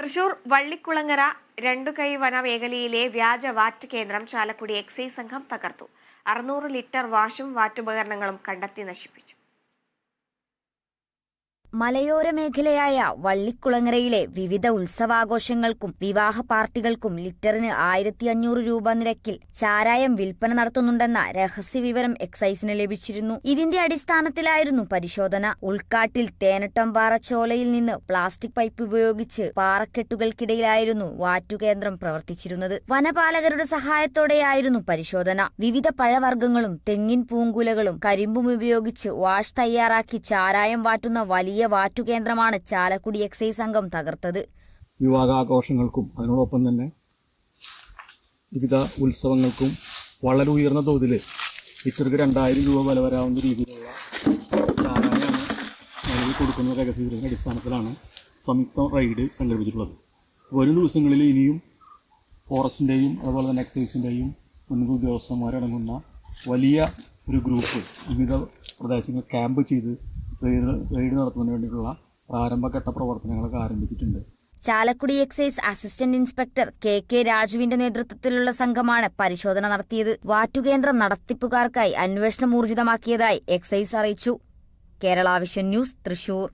തൃശൂർ വള്ളിക്കുളങ്ങര രണ്ടുകൈ വനമേഖലയിലെ വ്യാജ വാറ്റ് കേന്ദ്രം ചാലക്കുടി എക്സൈസ് സംഘം തകർത്തു. അറുന്നൂറ് ലിറ്റർ വാഷും വാറ്റുപകരണങ്ങളും കണ്ടെത്തി നശിപ്പിച്ചു. മലയോര മേഖലയായ വള്ളിക്കുളങ്ങരയിലെ വിവിധ ഉത്സവാഘോഷങ്ങൾക്കും വിവാഹ പാർട്ടികൾക്കും ലിറ്ററിന് ആയിരത്തി അഞ്ഞൂറ് രൂപ നിരക്കിൽ ചാരായം വിൽപ്പന നടത്തുന്നുണ്ടെന്ന രഹസ്യ വിവരം എക്സൈസിന് ലഭിച്ചിരുന്നു. ഇതിന്റെ അടിസ്ഥാനത്തിലായിരുന്നു പരിശോധന. ഉൾക്കാട്ടിൽ തേനട്ടം ചോലയിൽ നിന്ന് പ്ലാസ്റ്റിക് പൈപ്പ് ഉപയോഗിച്ച് പാറക്കെട്ടുകൾക്കിടയിലായിരുന്നു വാറ്റുകേന്ദ്രം പ്രവർത്തിച്ചിരുന്നത്. വനപാലകരുടെ സഹായത്തോടെയായിരുന്നു പരിശോധന. വിവിധ പഴവർഗങ്ങളും തെങ്ങിൻ പൂങ്കുലകളും കരിമ്പും ഉപയോഗിച്ച് വാഷ് തയ്യാറാക്കി ചാരായം വാറ്റുന്ന വലിയ വാറ്റുകേന്ദ്രമാണ് ചാലക്കുടി എക്സൈസ് സംഘം തകർത്തത്. വിവാഹാഘോഷങ്ങൾക്കും അതിനോടൊപ്പം തന്നെ വിവിധ ഉത്സവങ്ങൾക്കും വളരെ ഉയർന്ന തോതിൽ ലിറ്റർക്ക് രണ്ടായിരം രൂപ വില വരാവുന്ന രീതിയിലുള്ള കൊടുക്കുന്ന രഹസ്യത്തിന്റെ അടിസ്ഥാനത്തിലാണ് സംയുക്ത റൈഡ് സംഘടിപ്പിച്ചിട്ടുള്ളത്. വരും ദിവസങ്ങളിൽ ഇനിയും ഫോറസ്റ്റിന്റെയും അതുപോലെ തന്നെ എക്സൈസിന്റെയും ഉന്നത ഉദ്യോഗസ്ഥന്മാരടങ്ങുന്ന വലിയ ഒരു ഗ്രൂപ്പ് വിവിധ പ്രദേശങ്ങൾ ക്യാമ്പ് ചെയ്ത് റെയ്ഡ് റെയ്ഡ് നടത്തുന്നതിന് വേണ്ടിയിട്ടുള്ള പ്രാരംഭഘട്ട പ്രവർത്തനങ്ങളൊക്കെ ആരംഭിച്ചിട്ടുണ്ട്. Chalakudy excise assistant inspector K K രാജുവിന്റെ നേതൃത്വത്തിലുള്ള സംഘമാണ് പരിശോധന നടത്തിയത്. വാറ്റുകേന്ദ്രം നടത്തിപ്പുകാർക്കായി അന്വേഷണം ഊർജിതമാക്കിയതായി എക്സൈസ് അറിയിച്ചു. Kerala vision news Thrissur.